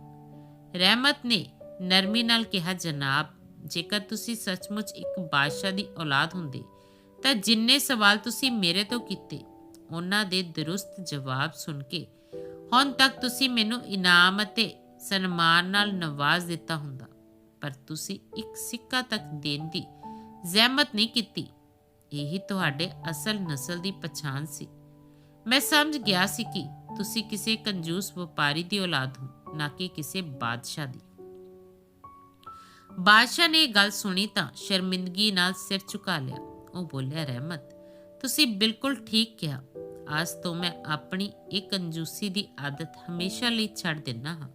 ਰਹਿਮਤ ਨੇ ਨਰਮੀ ਨਾਲ ਕਿਹਾ, ਜਨਾਬ ਜੇਕਰ ਤੁਸੀਂ ਸੱਚਮੁੱਚ ਇੱਕ ਬਾਦਸ਼ਾਹ ਦੀ ਔਲਾਦ ਹੁੰਦੇ, ਤਾਂ ਜਿੰਨੇ ਸਵਾਲ ਤੁਸੀਂ ਮੇਰੇ ਤੋਂ ਕੀਤੇ, ਉਹਨਾਂ ਦੇ ਦਰੁਸਤ ਜਵਾਬ ਸੁਣ ਕੇ, ਹੁਣ ਤੱਕ ਤੁਸੀਂ ਮੈਨੂੰ ਇਨਾਮ ਅਤੇ ਸਨਮਾਨ ਨਾਲ ਨਵਾਜ਼ ਦਿੱਤਾ ਹੁੰਦਾ। ਪਰ ਤੁਸੀਂ ਇੱਕ ਸਿੱਕਾ ਤੱਕ ਦੇਣ ਦੀ ਜ਼ਹਿਮਤ ਨਹੀਂ ਕੀਤੀ। ਇਹੀ ਤੁਹਾਡੇ ਅਸਲ ਨਸਲ ਦੀ ਪਛਾਣ ਸੀ। ਮੈਂ ਸਮਝ ਗਿਆ ਸੀ ਕਿ ਤੁਸੀਂ ਕਿਸੇ ਕੰਜੂਸ ਵਪਾਰੀ ਦੀ ਔਲਾਦ ਹੋ, ਨਾ ਕਿ ਕਿਸੇ ਬਾਦਸ਼ਾਹ ਦੀ। ਬਾਦਸ਼ਾਹ ਨੇ ਇਹ ਗੱਲ ਸੁਣੀ ਤਾਂ ਸ਼ਰਮਿੰਦਗੀ ਨਾਲ ਸਿਰ ਝੁਕਾ ਲਿਆ। ਉਹ ਬੋਲਿਆ, ਰਹਿਮਤ, ਤੁਸੀਂ ਬਿਲਕੁਲ ਠੀਕ ਕਿਹਾ। ਅੱਜ ਤੋਂ ਮੈਂ ਆਪਣੀ ਇਹ ਕੰਜੂਸੀ ਦੀ ਆਦਤ ਹਮੇਸ਼ਾ ਲਈ ਛੱਡ ਦਿੰਦਾ ਹਾਂ।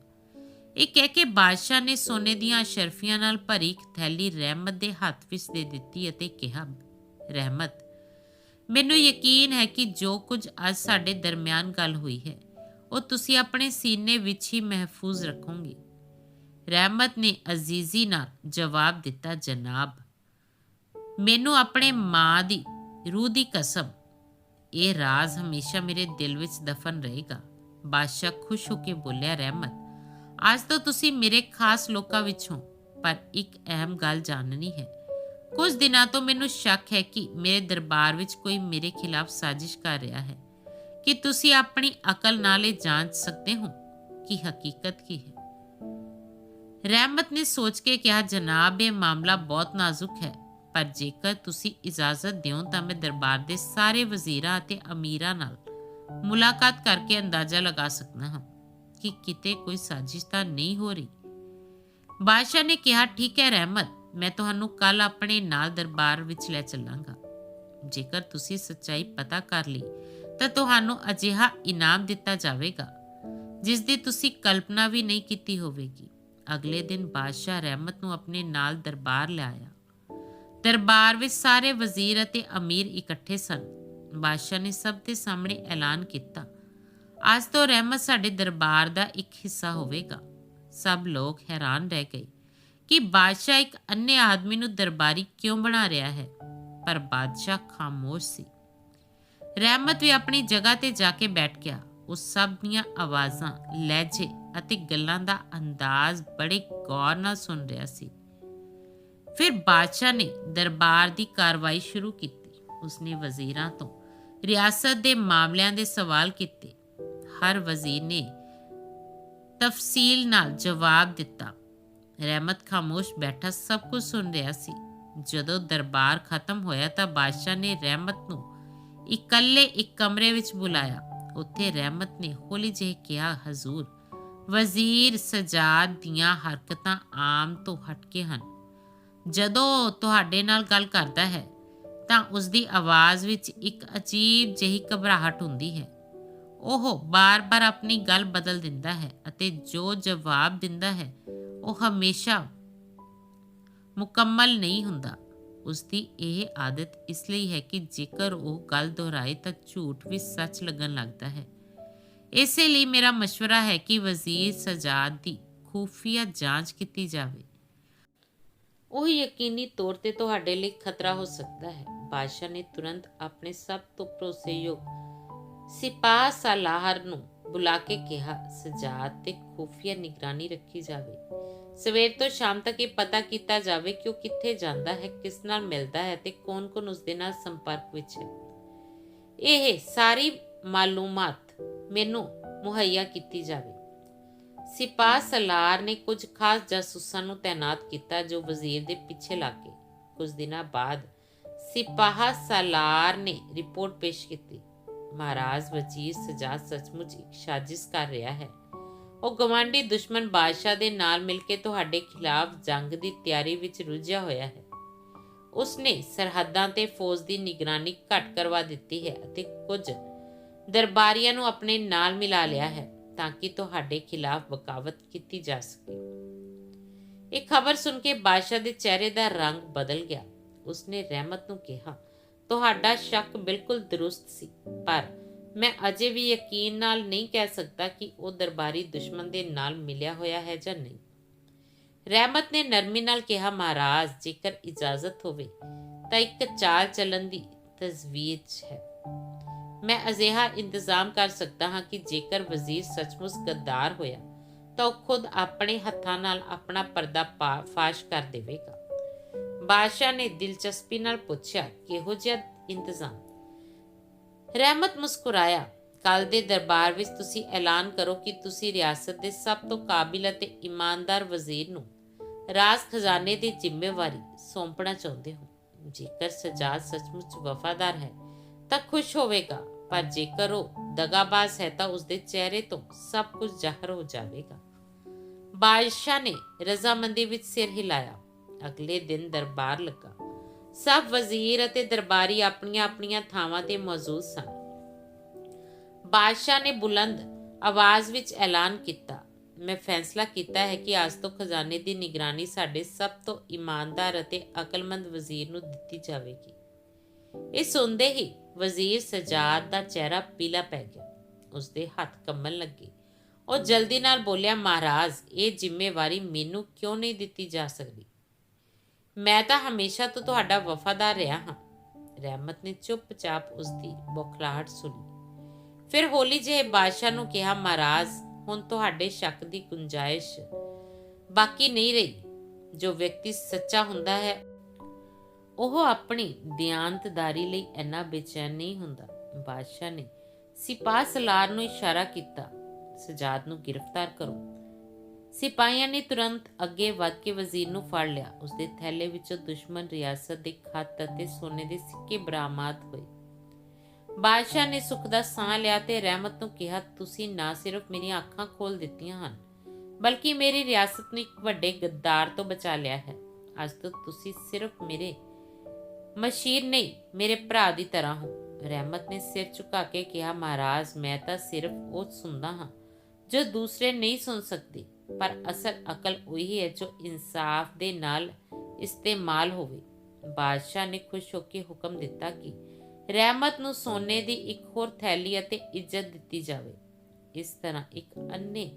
ਇਹ ਕਹਿ ਕੇ ਬਾਦਸ਼ਾਹ ਨੇ ਸੋਨੇ ਦੀਆਂ ਸ਼ਰਫੀਆਂ ਨਾਲ ਭਰੀ ਇੱਕ ਥੈਲੀ ਰਹਿਮਤ ਦੇ ਹੱਥ ਵਿੱਚ ਦੇ ਦਿੱਤੀ ਅਤੇ ਕਿਹਾ, ਰਹਿਮਤ, ਮੈਨੂੰ ਯਕੀਨ ਹੈ ਕਿ ਜੋ ਕੁਝ ਅੱਜ ਸਾਡੇ ਦਰਮਿਆਨ ਗੱਲ ਹੋਈ ਹੈ, ਉਹ ਤੁਸੀਂ ਆਪਣੇ ਸੀਨੇ ਵਿੱਚ ਹੀ ਮਹਿਫੂਜ਼ ਰੱਖੋਗੇ। ਰਹਿਮਤ ਨੇ ਅਜ਼ੀਜ਼ੀ ਨਾਲ ਜਵਾਬ ਦਿੱਤਾ, ਜਨਾਬ, ਮੈਨੂੰ ਆਪਣੇ ਮਾਂ ਦੀ ਰੂਹ ਦੀ ਕਸਮ, ਇਹ ਰਾਜ਼ ਹਮੇਸ਼ਾ ਮੇਰੇ ਦਿਲ ਵਿੱਚ ਦਫਨ ਰਹੇਗਾ। ਬਾਦਸ਼ਾਹ ਖੁਸ਼ ਹੋ ਕੇ ਬੋਲਿਆ, ਰਹਿਮਤ, ਅੱਜ ਤੋਂ ਤੁਸੀਂ ਮੇਰੇ ਖਾਸ ਲੋਕਾਂ ਵਿੱਚ ਹੋ ਪਰ ਇੱਕ ਅਹਿਮ ਗੱਲ ਜਾਣਨੀ ਹੈ। ਕੁਝ ਦਿਨਾਂ ਤੋਂ ਮੈਨੂੰ ਸ਼ੱਕ ਹੈ ਕਿ ਮੇਰੇ ਦਰਬਾਰ ਵਿੱਚ ਕੋਈ ਮੇਰੇ ਖਿਲਾਫ ਸਾਜ਼ਿਸ਼ ਕਰ ਰਿਹਾ ਹੈ। ਕਿ ਤੁਸੀਂ ਆਪਣੀ ਅਕਲ ਨਾਲ ਇਹ ਜਾਂਚ ਸਕਦੇ ਹੋ? ਕਿ ਹਕੀਕਤ ਕੀ ਹੈ? ਰਹਿਮਤ ਨੇ ਸੋਚ ਕੇ ਕਿਹਾ, ਜਨਾਬ, ਇਹ ਮਾਮਲਾ ਬਹੁਤ ਨਾਜ਼ੁਕ ਹੈ, ਪਰ ਜੇਕਰ ਤੁਸੀਂ ਇਜਾਜ਼ਤ ਦਿਓ ਤਾਂ ਮੈਂ ਦਰਬਾਰ ਦੇ ਸਾਰੇ ਵਜ਼ੀਰਾਂ ਅਤੇ ਅਮੀਰਾਂ ਨਾਲ ਮੁਲਾਕਾਤ ਕਰਕੇ ਅੰਦਾਜ਼ਾ ਲਗਾ ਸਕਦਾ ਹਾਂ ਕਿ ਕਿਤੇ ਕੋਈ ਸਾਜ਼ਿਸ਼ ਤਾਂ ਨਹੀਂ ਹੋ ਰਹੀ। ਬਾਦਸ਼ਾਹ ਨੇ ਕਿਹਾ, ਠੀਕ ਹੈ ਰਹਿਮਤ, ਮੈਂ ਤੁਹਾਨੂੰ ਕੱਲ ਆਪਣੇ ਨਾਲ ਦਰਬਾਰ ਵਿੱਚ ਲੈ ਚੱਲਾਂਗਾ। ਜੇਕਰ ਤੁਸੀਂ ਸੱਚਾਈ ਪਤਾ ਕਰ ਲਈ, ਤਾਂ ਤੁਹਾਨੂੰ ਅਜਿਹਾ ਇਨਾਮ ਦਿੱਤਾ ਜਾਵੇਗਾ, ਜਿਸ ਦੀ ਤੁਸੀਂ ਕਲਪਨਾ ਵੀ ਨਹੀਂ ਕੀਤੀ ਹੋਵੇਗੀ। ਅਗਲੇ ਦਿਨ ਬਾਦਸ਼ਾਹ ਰਹਿਮਤ ਨੂੰ ਆਪਣੇ ਨਾਲ ਦਰਬਾਰ ਲਿਆਇਆ ਦਰਬਾਰ ਵਿੱਚ ਸਾਰੇ ਵਜ਼ੀਰ ਅਤੇ ਅਮੀਰ ਇਕੱਠੇ ਸਨ। ਬਾਦਸ਼ਾਹ ਨੇ ਸਭ ਦੇ ਸਾਹਮਣੇ ਐਲਾਨ ਕੀਤਾ। ਅੱਜ ਤੋਂ ਰਹਿਮਤ ਸਾਡੇ ਦਰਬਾਰ ਦਾ ਇੱਕ ਹਿੱਸਾ ਹੋਵੇਗਾ। ਸਭ ਲੋਕ ਹੈਰਾਨ ਰਹਿ ਗਏ ਕਿ ਬਾਦਸ਼ਾਹ ਇੱਕ ਅੰਨੇ ਆਦਮੀ ਨੂੰ ਦਰਬਾਰੀ ਕਿਉਂ ਬਣਾ ਰਿਹਾ ਹੈ, ਪਰ ਬਾਦਸ਼ਾਹ ਖਾਮੋਸ਼ ਸੀ। ਰਹਿਮਤ ਵੀ ਆਪਣੀ ਜਗ੍ਹਾ ਤੇ ਜਾ ਕੇ ਬੈਠ ਗਿਆ। ਉਸ ਸਭ ਦੀਆਂ ਆਵਾਜ਼ਾਂ, ਲਹਿਜੇ ਅਤੇ ਗੱਲਾਂ ਦਾ ਅੰਦਾਜ਼ ਬੜੇ ਗੌਰ ਨਾਲ ਸੁਣ ਰਿਹਾ ਸੀ। ਫਿਰ ਬਾਦਸ਼ਾਹ ਨੇ ਦਰਬਾਰ ਦੀ ਕਾਰਵਾਈ ਸ਼ੁਰੂ ਕੀਤੀ। ਉਸਨੇ ਵਜ਼ੀਰਾਂ ਤੋਂ ਰਿਆਸਤ ਦੇ ਮਾਮਲਿਆਂ ਦੇ ਸਵਾਲ ਕੀਤੇ। ਹਰ ਵਜ਼ੀਰ ਨੇ ਤਫਸੀਲ ਨਾਲ ਜਵਾਬ ਦਿੱਤਾ। ਰਹਿਮਤ ਖਾਮੋਸ਼ ਬੈਠਾ ਸਭ ਕੁਝ ਸੁਣ ਰਿਹਾ ਸੀ। ਜਦੋਂ ਦਰਬਾਰ ਖਤਮ ਹੋਇਆ ਤਾਂ ਬਾਦਸ਼ਾਹ ਨੇ ਰਹਿਮਤ ਨੂੰ ਇਕੱਲੇ ਇੱਕ ਕਮਰੇ ਵਿੱਚ ਬੁਲਾਇਆ। ਉੱਥੇ ਰਹਿਮਤ ਨੇ ਹੌਲੀ ਜਿਹੇ ਕਿਹਾ, ਹਜ਼ੂਰ ਵਜ਼ੀਰ ਸਜਾਦ ਦੀਆਂ ਹਰਕਤਾਂ ਆਮ ਤੋਂ ਹਟਕੇ ਹਨ। ਜਦੋਂ ਤੁਹਾਡੇ ਨਾਲ ਗੱਲ ਕਰਦਾ ਹੈ, ਤਾਂ ਉਸ ਦੀ ਆਵਾਜ਼ ਵਿੱਚ ਇੱਕ ਅਜੀਬ ਜਿਹੀ ਘਬਰਾਹਟ ਹੁੰਦੀ ਹੈ। ਉਹ ਬਾਰ-ਬਾਰ ਆਪਣੀ ਗੱਲ ਬਦਲ ਦਿੰਦਾ ਹੈ ਅਤੇ ਜੋ ਜਵਾਬ ਦਿੰਦਾ ਹੈ, ਉਹ ਹਮੇਸ਼ਾ ਮੁਕੰਮਲ ਨਹੀਂ ਹੁੰਦਾ। ਉਸ ਦੀ ਇਹ ਆਦਤ ਇਸ ਲਈ ਹੈ ਕਿ ਜੇਕਰ ਉਹ ਗੱਲ ਦੁਹਰਾਏ ਤਾਂ ਝੂਠ ਵੀ ਸੱਚ ਲੱਗਣ ਲੱਗਦਾ ਹੈ। ਇਸੇ ਲਈ ਮੇਰਾ مشਵਰਾ ਹੈ ਕਿ ਵਜ਼ੀਰ ਸਜਾਦ ਦੀ ਖੂਫੀਆ ਜਾਂਚ ਕੀਤੀ ਜਾਵੇ। ਉਹ ਯਕੀਨੀ ਤੌਰ ਤੇ ਤੁਹਾਡੇ ਲਈ ਖਤਰਾ ਹੋ ਸਕਦਾ ਹੈ। ਬਾਦਸ਼ਾਹ ਨੇ ਤੁਰੰਤ ਆਪਣੇ ਸਭ ਤੋਂ ਭਰੋਸੇਯੋਗ ਸਿਪਾਹ ਸਲਾਹਰ ਨੂੰ ਬੁਲਾ ਕੇ ਕਿਹਾ ਸਜਾਦ ਤੇ ਖੂਫੀਆ ਨਿਗਰਾਨੀ ਰੱਖੀ ਜਾਵੇ। ਸਵੇਰ ਤੋਂ ਸ਼ਾਮ ਤੱਕ ਇਹ ਪਤਾ ਕੀਤਾ ਜਾਵੇ ਕਿ ਉਹ ਕਿੱਥੇ ਜਾਂਦਾ ਹੈ, ਕਿਸ ਨਾਲ ਮਿਲਦਾ ਹੈ ਤੇ ਕੌਣ-ਕੌਣ ਉਸ ਦੇ ਨਾਲ ਸੰਪਰਕ ਵਿੱਚ ਹੈ। ਇਹ ਸਾਰੀ ਮਾਲੂਮਾਤ ਮੈਨੂੰ ਮੁਹੱਈਆ ਕੀਤੀ ਜਾਵੇ। ਸਿਪਾਹ ਸਲਾਰ ਨੇ ਕੁਝ ਖਾਸ ਜਾਸੂਸਾਂ ਨੂੰ ਤਾਇਨਾਤ ਕੀਤਾ ਜੋ ਵਜ਼ੀਰ ਦੇ ਪਿੱਛੇ ਲੱਗ ਗਏ। ਕੁਝ ਦਿਨਾਂ ਬਾਅਦ ਸਿਪਾਹ ਸਲਾਰ ਨੇ ਰਿਪੋਰਟ ਪੇਸ਼ ਕੀਤੀ। ਮਹਾਰਾਜ ਵਜ਼ੀਰ ਸਜਾਦ ਸੱਚਮੁੱਚ ਇੱਕ ਸਾਜ਼ਿਸ਼ ਕਰ ਰਿਹਾ ਹੈ। ਉਹ ਗਵਾਂਢੀ ਦੁਸ਼ਮਣ ਬਾਦਸ਼ਾਹ ਦੇ ਨਾਲ ਮਿਲ ਕੇ ਤੁਹਾਡੇ ਖਿਲਾਫ ਜੰਗ ਦੀ ਤਿਆਰੀ ਵਿੱਚ ਰੁੱਝਿਆ ਹੋਇਆ ਹੈ। ਉਸਨੇ ਸਰਹੱਦਾਂ ਤੇ ਫੌਜ ਦੀ ਨਿਗਰਾਨੀ ਘੱਟ ਕਰਵਾ ਦਿੱਤੀ ਹੈ ਅਤੇ ਕੁਝ ਦਰਬਾਰੀਆਂ ਨੂੰ ਆਪਣੇ ਨਾਲ ਮਿਲਾ ਲਿਆ ਹੈ ਤਾਂ ਕਿ ਤੁਹਾਡੇ ਖਿਲਾਫ ਬਗਾਵਤ ਕੀਤੀ ਜਾ ਸਕੇ। ਇਹ ਖਬਰ ਸੁਣ ਕੇ ਬਾਦਸ਼ਾਹ ਦੇ ਚਿਹਰੇ ਦਾ ਰੰਗ ਬਦਲ ਗਿਆ। ਉਸਨੇ ਰਹਿਮਤ ਨੂੰ ਕਿਹਾ, ਤੁਹਾਡਾ ਸ਼ੱਕ ਬਿਲਕੁਲ ਦਰੁਸਤ ਸੀ, ਪਰ ਮੈਂ ਅਜੇ ਵੀ ਯਕੀਨ ਨਾਲ ਨਹੀਂ ਕਹਿ ਸਕਦਾ ਕਿ ਉਹ ਦਰਬਾਰੀ ਦੁਸ਼ਮਣ ਦੇ ਨਾਲ ਮਿਲਿਆ ਹੋਇਆ ਹੈ ਜਾਂ ਨਹੀਂ। ਰਹਿਮਤ ਨੇ ਨਰਮੀ ਨਾਲ ਕਿਹਾ, ਮਹਾਰਾਜ, ਜੇਕਰ ਇਜਾਜ਼ਤ ਹੋਵੇ ਤਾਂ ਇੱਕ ਚਾਲ ਚੱਲਣ ਦੀ ਤਜਵੀਜ਼ ਹੈ। ਮੈਂ ਅਜਿਹਾ ਇੰਤਜ਼ਾਮ ਕਰ ਸਕਦਾ ਹਾਂ ਕਿ ਜੇਕਰ ਵਜ਼ੀਰ ਸੱਚਮੁੱਚ ਗੱਦਾਰ ਹੋਇਆ, ਤਾਂ ਉਹ ਖੁਦ ਆਪਣੇ ਹੱਥਾਂ ਨਾਲ ਆਪਣਾ ਪਰਦਾ ਫਾਸ਼ ਕਰ ਦੇਵੇਗਾ। ਬਾਦਸ਼ਾਹ ਨੇ ਦਿਲਚਸਪੀ ਨਾਲ ਪੁੱਛਿਆ, ਕਿਹੋ ਜਿਹਾ ਇੰਤਜ਼ਾਮ? ਰਹਿਮਤ ਮੁਸਕਰਾਇਆ ਕੱਲ ਦੇ ਦਰਬਾਰ ਵਿੱਚ ਤੁਸੀਂ ਐਲਾਨ ਕਰੋ ਕਿ ਤੁਸੀਂ ਰਿਆਸਤ ਦੇ ਸਭ ਤੋਂ ਕਾਬਿਲ ਅਤੇ ਇਮਾਨਦਾਰ ਵਜ਼ੀਰ ਨੂੰ ਰਾਜ ਖਜ਼ਾਨੇ ਦੀ ਜ਼ਿੰਮੇਵਾਰੀ ਸੌਂਪਣਾ ਚਾਹੁੰਦੇ ਹੋ। ਜੇਕਰ ਸਜਾਦ ਸੱਚਮੁੱਚ ਵਫਾਦਾਰ ਹੈ ਤਾਂ ਖੁਸ਼ ਹੋਵੇਗਾ। ਪਰ ਜੇਕਰ ਉਹ ਦਗਾਬਾਜ਼ ਹੈ ਤਾਂ ਉਸਦੇ ਚਿਹਰੇ ਤੋਂ ਸਭ ਕੁਝ ਜ਼ਾਹਰ ਹੋ ਜਾਵੇਗਾ। ਬਾਦਸ਼ਾਹ ਨੇ ਰਜ਼ਾਮੰਦੀ ਵਿੱਚ ਸਿਰ ਹਿਲਾਇਆ। ਅਗਲੇ ਦਿਨ ਦਰਬਾਰ ਲੱਗਾ। ਸਭ ਵਜ਼ੀਰ ਅਤੇ ਦਰਬਾਰੀ ਆਪਣੀਆਂ ਆਪਣੀਆਂ ਥਾਵਾਂ ਤੇ ਮੌਜੂਦ ਸਨ। ਬਾਦਸ਼ਾਹ ਨੇ ਬੁਲੰਦ ਆਵਾਜ਼ ਵਿੱਚ ਐਲਾਨ ਕੀਤਾ। ਮੈਂ ਫੈਸਲਾ ਕੀਤਾ ਹੈ ਕਿ ਅੱਜ ਤੋਂ ਖਜ਼ਾਨੇ ਦੀ ਨਿਗਰਾਨੀ ਸਾਡੇ ਸਭ ਤੋਂ ਇਮਾਨਦਾਰ ਅਤੇ ਅਕਲਮੰਦ ਵਜ਼ੀਰ ਨੂੰ ਦਿੱਤੀ ਜਾਵੇਗੀ ਇਹ ਸੁਣਦੇ ਹੀ ਵਜ਼ੀਰ ਸਜਾਦ ਦਾ ਚਿਹਰਾ ਪੀਲਾ ਪੈ ਗਿਆ। ਉਸਦੇ ਹੱਥ ਕੰਬਣ ਲੱਗੇ। ਉਹ ਜਲਦੀ ਨਾਲ ਬੋਲਿਆ, ਮਹਾਰਾਜ, ਇਹ ਜ਼ਿੰਮੇਵਾਰੀ ਮੈਨੂੰ ਕਿਉਂ ਨਹੀਂ ਦਿੱਤੀ ਜਾ ਸਕਦੀ? ਮੈਂ ਤਾਂ ਹਮੇਸ਼ਾ ਤੋਂ ਤੁਹਾਡਾ ਵਫਾਦਾਰ ਰਿਹਾ ਹਾਂ। ਰਹਿਮਤ ਨੇ ਚੁੱਪਚਾਪ ਉਸਦੀ ਬੁਖਲਾਹਟ ਸੁਣੀ। ਫਿਰ ਹੋਲੀ ਜਿਹੇ ਬਾਦਸ਼ਾਹ ਨੂੰ ਕਿਹਾ, ਮਹਾਰਾਜ, ਹੁਣ ਤੁਹਾਡੇ ਸ਼ੱਕ ਦੀ ਗੁੰਜਾਇਸ਼ ਬਾਕੀ ਨਹੀਂ ਰਹੀ। ਜੋ ਵਿਅਕਤੀ ਸੱਚਾ ਹੁੰਦਾ ਹੈ ਉਹ ਆਪਣੀ ਦਿਆਨਤਦਾਰੀ ਲਈ ਇੰਨਾ ਬੇਚੈਨ ਨਹੀਂ ਹੁੰਦਾ, ਬਾਦਸ਼ਾਹ ਨੇ ਸਿਪਾਹ ਸਲਾਰ ਨੂੰ ਇਸ਼ਾਰਾ ਕੀਤਾ, ਸਜਾਦ ਨੂੰ ਗ੍ਰਿਫਤਾਰ ਕਰੋ। ਸਿਪਾਹੀਆਂ ਨੇ ਤੁਰੰਤ ਅੱਗੇ ਵਧ ਕੇ ਵਜ਼ੀਰ ਨੂੰ ਫੜ ਲਿਆ। ਉਸਦੇ ਥੈਲੇ ਵਿੱਚੋਂ ਦੁਸ਼ਮਣ ਰਿਆਸਤ ਦੇ ਖੱਤ ਅਤੇ ਸੋਨੇ ਦੇ ਸਿੱਕੇ ਬਰਾਮਦ ਹੋਏ। ਬਾਦਸ਼ਾਹ ਨੇ ਸੁਖ ਦਾ ਸਾਹ ਲਿਆ ਤੇ ਰਹਿਮਤ ਨੂੰ ਕਿਹਾ, ਤੁਸੀਂ ਨਾ ਸਿਰਫ ਮੇਰੀਆਂ ਅੱਖਾਂ ਖੋਲ ਦਿੱਤੀਆਂ ਹਨ, ਬਲਕਿ ਮੇਰੀ ਰਿਆਸਤ ਨੂੰ ਇੱਕ ਵੱਡੇ ਗੱਦਾਰ ਤੋਂ ਬਚਾ ਲਿਆ ਹੈ। ਅੱਜ ਤੋਂ ਤੁਸੀਂ ਸਿਰਫ ਮੇਰੇ ਮਸ਼ੀਰ ਨਹੀਂ, ਮੇਰੇ ਭਰਾ ਦੀ ਤਰ੍ਹਾਂ ਹੋ। ਰਹਿਮਤ ਨੇ ਸਿਰ ਝੁਕਾ ਕੇ ਕਿਹਾ, ਮਹਾਰਾਜ, ਮੈਂ ਤਾਂ ਸਿਰਫ ਉਹ ਸੁਣਦਾ ਹਾਂ ਜੋ ਦੂਸਰੇ ਨਹੀਂ ਸੁਣ ਸਕਦੇ, ਪਰ ਅਸਲ ਅਕਲ ਉਹੀ ਹੈ ਜੋ ਇਨਸਾਫ ਦੇ ਨਾਲ ਇਸਤੇਮਾਲ ਹੋਵੇ। ਬਾਦਸ਼ਾਹ ਨੇ ਖੁਸ਼ ਹੋ ਕੇ ਹੁਕਮ ਦਿੱਤਾ ਕਿ ਰਹਿਮਤ ਨੂੰ ਸੋਨੇ ਦੀ ਇੱਕ ਹੋਰ ਥੈਲੀ ਅਤੇ ਇੱਜ਼ਤ ਦਿੱਤੀ ਜਾਵੇ। ਇਸ ਤਰ੍ਹਾਂ ਇੱਕ ਅੰਨੇ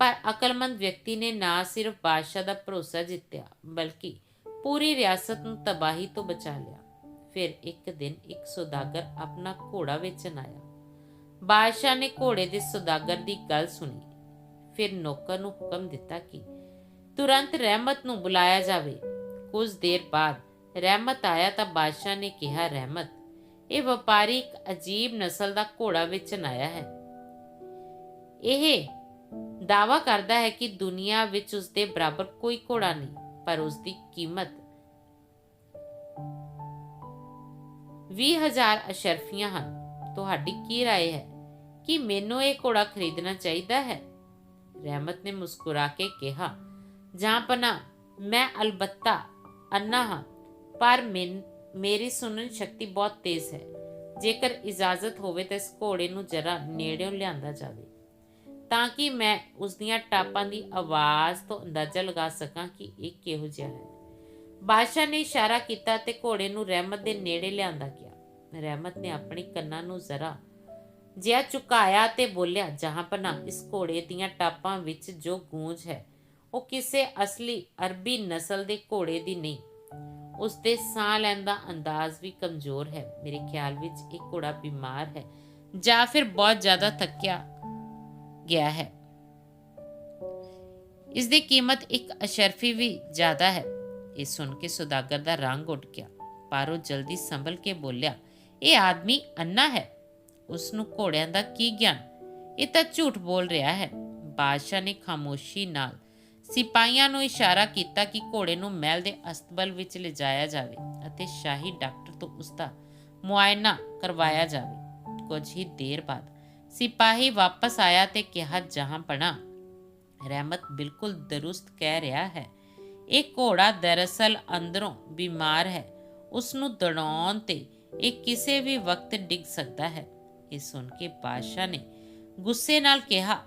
ਪਰ ਅਕਲਮੰਦ ਵਿਅਕਤੀ ਨੇ ਨਾ ਸਿਰਫ ਬਾਦਸ਼ਾਹ ਦਾ ਭਰੋਸਾ ਜਿੱਤਿਆ, ਬਲਕਿ ਪੂਰੀ ਰਿਆਸਤ ਨੂੰ ਤਬਾਹੀ ਤੋਂ ਬਚਾ ਲਿਆ। ਫਿਰ ਇੱਕ ਦਿਨ ਇੱਕ ਸੌਦਾਗਰ ਆਪਣਾ ਘੋੜਾ ਵੇਚਣ ਆਇਆ। ਬਾਦਸ਼ਾਹ ਨੇ ਘੋੜੇ ਦੇ ਸੌਦਾਗਰ ਦੀ ਗੱਲ ਸੁਣੀ। ਫਿਰ ਨੌਕਰ ਨੂੰ ਹੁਕਮ ਦਿੱਤਾ ਕਿ ਤੁਰੰਤ ਰਹਿਮਤ ਨੂੰ ਬੁਲਾਇਆ ਜਾਵੇ। ਕੁਝ ਦੇਰ ਬਾਅਦ ਰਹਿਮਤ ਆਇਆ ਤਾਂ ਬਾਦਸ਼ਾਹ ਨੇ ਕਿਹਾ, ਰਹਿਮਤ, ਇਹ ਵਪਾਰੀ ਇੱਕ ਅਜੀਬ ਨਸਲ ਦਾ ਘੋੜਾ ਵੇਚਣ ਆਇਆ ਹੈ। ਇਹ ਦਾਵਾ ਕਰਦਾ ਹੈ ਕਿ ਦੁਨੀਆ ਵਿੱਚ ਉਸ ਦੇ ਬਰਾਬਰ ਕੋਈ ਘੋੜਾ ਨਹੀਂ। ਪਰ ਉਸ ਦੀ ਕੀਮਤ 20000 ਅਸ਼ਰਫੀਆਂ ਹਨ ਤੁਹਾਡੀ ਕੀ رائے ਹੈ ਕਿ ਮੈਨੂੰ ਇਹ ਘੋੜਾ ਖਰੀਦਣਾ ਚਾਹੀਦਾ ਹੈ ਰਹਿਮਤ ਨੇ ਮੁਸਕਰਾ ਕੇ ਕਿਹਾ ਜਾਂ ਪਨਾ ਮੈਂ ਅਲਬੱਤਾ ਅੰਨਾ ਹਾਂ ਪਰ ਮੈਨ- ਮੇਰੀ ਸੁਣਨ ਸ਼ਕਤੀ ਬਹੁਤ ਤੇਜ਼ ਹੈ ਜੇਕਰ ਇਜਾਜ਼ਤ ਹੋਵੇ ਤਾਂ ਇਸ ਘੋੜੇ ਨੂੰ ਜਰਾ ਨੇੜਿਓਂ ਲਿਆਂਦਾ ਜਾਵੇ ਤਾਂ ਕਿ ਮੈਂ ਉਸ ਦੀਆਂ ਟਾਪਾਂ ਦੀ ਆਵਾਜ਼ ਤੋਂ ਅੰਦਾਜ਼ਾ ਲਗਾ ਸਕਾਂ ਕਿ ਇਹ ਕਿਹੋ ਜਿਹਾ ਹੈ। ਬਾਦਸ਼ਾਹ ਨੇ ਇਸ਼ਾਰਾ ਕੀਤਾ ਤੇ ਘੋੜੇ ਨੂੰ ਰਹਿਮਤ ਦੇ ਨੇੜੇ ਲਿਆਂਦਾ ਗਿਆ। ਰਹਿਮਤ ਨੇ ਆਪਣੇ ਕੰਨਾਂ ਨੂੰ ਜ਼ਰਾ ਜਿਹਾ ਝੁਕਾਇਆ ਤੇ ਬੋਲਿਆ ਜਹਾਂਪਨਾ ਇਸ ਘੋੜੇ ਦੀਆਂ ਟਾਪਾਂ ਵਿੱਚ ਜੋ ਗੂੰਜ ਹੈ, ਉਹ ਕਿਸੇ ਅਸਲੀ ਅਰਬੀ ਨਸਲ ਦੇ ਘੋੜੇ ਦੀ ਨਹੀਂ। ਉਸ ਦੇ ਸਾਹ ਲੈਣ ਦਾ ਅੰਦਾਜ਼ ਵੀ ਕਮਜ਼ੋਰ ਹੈ। ਮੇਰੇ ਖਿਆਲ ਵਿੱਚ ਇਹ ਘੋੜਾ ਬਿਮਾਰ ਹੈ ਜਾਂ ਫਿਰ ਬਹੁਤ ਜ਼ਿਆਦਾ ਥੱਕਿਆ ਗਿਆ ਹੈ। ਇਸ ਦੀ ਕੀਮਤ ਇੱਕ ਅਸ਼ਰਫੀ ਵੀ ਜ਼ਿਆਦਾ ਹੈ। ਇਹ ਸੁਣ ਕੇ ਸੁਦਾਗਰ ਦਾ ਰੰਗ ਉੱਡ ਗਿਆ। ਪਰ ਉਹ ਜਲਦੀ ਸੰਭਲ ਕੇ ਬੋਲਿਆ, ਇਹ ਆਦਮੀ ਅੰਨਾ ਹੈ। ਉਸ ਨੂੰ ਘੋੜਿਆਂ ਦਾ ਕੀ ਗਿਆਨ? ਇਹ ਤਾਂ ਝੂਠ ਬੋਲ ਰਿਹਾ ਹੈ। ਬਾਦਸ਼ਾਹ ਨੇ ਖਾਮੋਸ਼ੀ ਨਾਲ ਸਿਪਾਹੀਆਂ ਨੂੰ ਇਸ਼ਾਰਾ ਕੀਤਾ ਕਿ ਘੋੜੇ ਨੂੰ ਮਹਿਲ ਦੇ ਅਸਤਬਲ ਵਿੱਚ ਲਿਜਾਇਆ ਜਾਵੇ ਅਤੇ ਸ਼ਾਹੀ ਡਾਕਟਰ ਤੋਂ ਉਸ ਦਾ ਮੁਆਇਨਾ ਕਰਵਾਇਆ ਜਾਵੇ। ਕੁਝ ਹੀ ਦੇਰ ਬਾਅਦ ਸਿਪਾਹੀ ਵਾਪਸ ਆਇਆ ਤੇ ਕਿਹਾ, ਜਹਾਂ ਪਣਾ। ਰਹਿਮਤ ਬਿਲਕੁਲ ਦਰੁਸਤ ਕਹਿ ਰਿਹਾ ਹੈ। ਇਹ ਘੋੜਾ ਦਰਅਸਲ ਅੰਦਰੋਂ ਬਿਮਾਰ ਹੈ। ਉਸ ਨੂੰ ਦੜਾਉਣ ਤੇ ਇਹ ਕਿਸੇ ਵੀ ਵਕਤ ਡਿੱਗ ਸਕਦਾ ਹੈ। ਇਹ ਸੁਣ ਕੇ ਬਾਦਸ਼ਾਹ ਨੇ ਗੁੱਸੇ ਨਾਲ ਕਿਹਾ,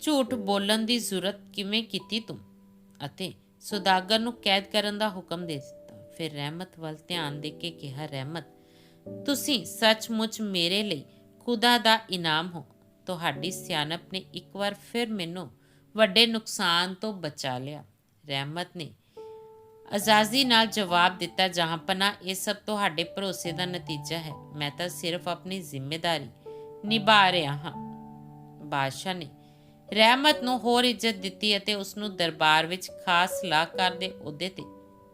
ਝੂਠ ਬੋਲਣ ਦੀ ਜ਼ਰੂਰਤ ਕਿਵੇਂ ਕੀਤੀ ਤੂੰ? ਅਤੇ ਸੁਦਾਗਰ ਨੂੰ ਕੈਦ ਕਰਨ ਦਾ ਹੁਕਮ ਦੇ ਦਿੱਤਾ। ਫਿਰ ਰਹਿਮਤ ਵੱਲ ਧਿਆਨ ਦੇ ਕੇ ਕਿਹਾ, ਰਹਿਮਤ, ਤੁਸੀਂ ਸੱਚਮੁੱਚ ਮੇਰੇ ਲਈ ਖੁਦਾ ਦਾ ਇਨਾਮ ਹੋ। ਤੁਹਾਡੀ ਸਿਆਣਪ ਨੇ ਇੱਕ ਵਾਰ ਫਿਰ ਮੈਨੂੰ ਵੱਡੇ ਨੁਕਸਾਨ ਤੋਂ ਬਚਾ ਲਿਆ। ਰਹਿਮਤ ਨੇ ਅਜ਼ਾਜ਼ੀ ਨਾਲ ਜਵਾਬ ਦਿੱਤਾ ਜਹਾਂਪਨਾ ਇਹ ਸਭ ਤੁਹਾਡੇ ਭਰੋਸੇ ਦਾ ਨਤੀਜਾ ਹੈ। ਮੈਂ ਤਾਂ ਸਿਰਫ ਆਪਣੀ ਜ਼ਿੰਮੇਵਾਰੀ ਨਿਭਾ ਰਿਹਾ ਹਾਂ। ਬਾਦਸ਼ਾਹ ਨੇ ਰਹਿਮਤ ਨੂੰ ਹੋਰ ਇੱਜ਼ਤ ਦਿੱਤੀ ਅਤੇ ਉਸ ਨੂੰ ਦਰਬਾਰ ਵਿੱਚ ਖਾਸ ਸਲਾਹਕਾਰ ਦੇ ਅਹੁਦੇ ਤੇ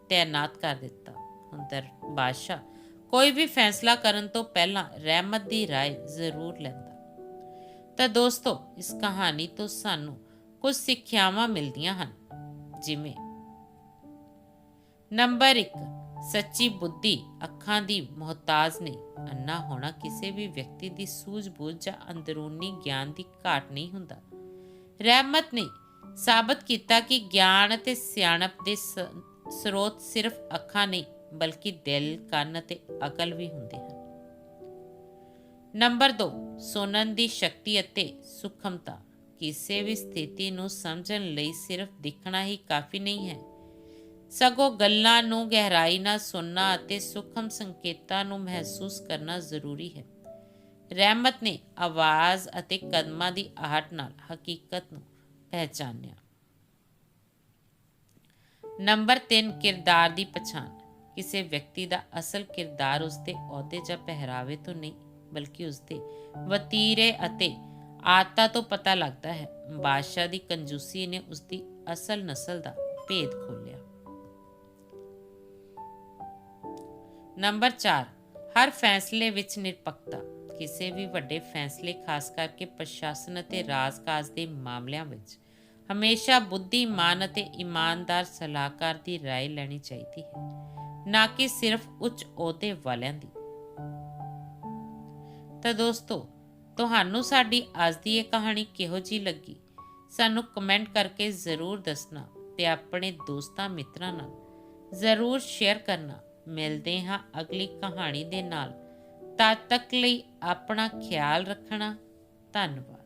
ਤਾਇਨਾਤ ਕਰ ਦਿੱਤਾ। ਹੁਣ ਦਰ, ਬਾਦਸ਼ਾਹ ਕੋਈ ਵੀ ਫੈਸਲਾ ਕਰਨ ਤੋਂ ਪਹਿਲਾਂ ਰਹਿਮਤ ਦੀ رائے ਜ਼ਰੂਰ ਲੈਂਦਾ ਤਾਂ ਦੋਸਤੋ ਇਸ ਕਹਾਣੀ ਤੋਂ ਸਾਨੂੰ ਕੁਝ ਸਿੱਖਿਆਵਾਂ ਮਿਲਦੀਆਂ ਹਨ ਜਿਵੇਂ ਨੰਬਰ 1 ਸੱਚੀ ਬੁੱਧੀ ਅੱਖਾਂ ਦੀ ਮੁਹਤਾਜ ਨਹੀਂ ਅੰਨਾ ਹੋਣਾ ਕਿਸੇ ਵੀ ਵਿਅਕਤੀ ਦੀ ਸੂਝ-ਬੂਝ ਜਾਂ ਅੰਦਰੂਨੀ ਗਿਆਨ ਦੀ ਘਾਟ ਨਹੀਂ ਹੁੰਦਾ ਰਹਿਮਤ ਨੇ ਸਾਬਤ ਕੀਤਾ ਕਿ ਗਿਆਨ ਅਤੇ ਸਿਆਣਪ ਦੇ ਸ- ਸਰੋਤ ਸਿਰਫ ਅੱਖਾਂ ਨਹੀਂ ਬਲਕਿ ਦਿਲ, ਕੰਨ ਅਤੇ ਅਕਲ ਵੀ ਹੁੰਦੇ ਹਨ। ਨੰਬਰ 2 ਸੁਣਨ ਦੀ ਸ਼ਕਤੀ ਅਤੇ ਸੁਖਮਤਾ। ਕਿਸੇ ਵੀ ਸਥਿਤੀ ਨੂੰ ਸਮਝਣ ਲਈ ਸਿਰਫ ਦੇਖਣਾ ਹੀ ਕਾਫੀ ਨਹੀਂ ਹੈ। ਸਗੋਂ ਗੱਲਾਂ ਨੂੰ ਗਹਿਰਾਈ ਨਾਲ ਸੁਣਨਾ ਅਤੇ ਸੂਖਮ ਸੰਕੇਤਾਂ ਨੂੰ ਮਹਿਸੂਸ ਕਰਨਾ ਜ਼ਰੂਰੀ ਹੈ। ਰਹਿਮਤ ਨੇ ਆਵਾਜ਼ ਅਤੇ ਕਦਮਾਂ ਦੀ ਆਹਟ ਨਾਲ ਹਕੀਕਤ ਨੂੰ ਪਹਿਚਾਨਿਆ। ਨੰਬਰ 3 ਕਿਰਦਾਰ ਦੀ ਪਛਾਣ। ਕਿਸੇ ਵਿਅਕਤੀ ਦਾ ਅਸਲ ਕਿਰਦਾਰ ਉਸਦੇ ਅਹੁਦੇ ਜਾਂ ਪਹਿਰਾਵੇ ਤੋਂ ਨਹੀਂ ਬਲਕਿ ਉਸਦੇ ਵਤੀਰੇ ਅਤੇ ਆਦਤਾਂ ਤੋਂ ਪਤਾ ਲੱਗਦਾ ਹੈ ਬਾਦਸ਼ਾਹ ਦੀ ਕੰਜੂਸੀ ਨੇ ਉਸਦੀ ਅਸਲ ਨਸਲ ਦਾ ਭੇਦ ਖੋਲ੍ਹਿਆ ਨੰਬਰ 4 ਹਰ ਫੈਸਲੇ ਵਿੱਚ ਨਿਰਪੱਖਤਾ ਕਿਸੇ ਵੀ ਵੱਡੇ ਫੈਸਲੇ ਖਾਸ ਕਰਕੇ ਪ੍ਰਸ਼ਾਸਨ ਅਤੇ ਰਾਜਕਾਜ ਦੇ ਮਾਮਲਿਆਂ ਵਿੱਚ ਹਮੇਸ਼ਾ ਬੁੱਧੀਮਾਨ ਅਤੇ ਇਮਾਨਦਾਰ ਸਲਾਹਕਾਰ ਦੀ رائے ਲੈਣੀ ਚਾਹੀਦੀ ਹੈ ਨਾ ਕਿ ਸਿਰਫ ਉੱਚ ਅਹੁਦੇ ਵਾਲਿਆਂ ਦੀ। ਤਾਂ ਦੋਸਤੋ, ਤੁਹਾਨੂੰ ਸਾਡੀ ਅੱਜ ਦੀ ਇਹ ਕਹਾਣੀ ਕਿਹੋ ਜੀ ਲੱਗੀ? ਸਾਨੂੰ ਕਮੈਂਟ ਕਰਕੇ ਜ਼ਰੂਰ ਦੱਸਣਾ ਤੇ ਆਪਣੇ ਦੋਸਤਾਂ ਮਿੱਤਰਾਂ ਨਾਲ ਜ਼ਰੂਰ ਸ਼ੇਅਰ ਕਰਨਾ। ਮਿਲਦੇ ਹਾਂ ਅਗਲੀ ਕਹਾਣੀ ਦੇ ਨਾਲ। ਤਦ ਤੱਕ ਲਈ ਆਪਣਾ ਖਿਆਲ ਰੱਖਣਾ। ਧੰਨਵਾਦ।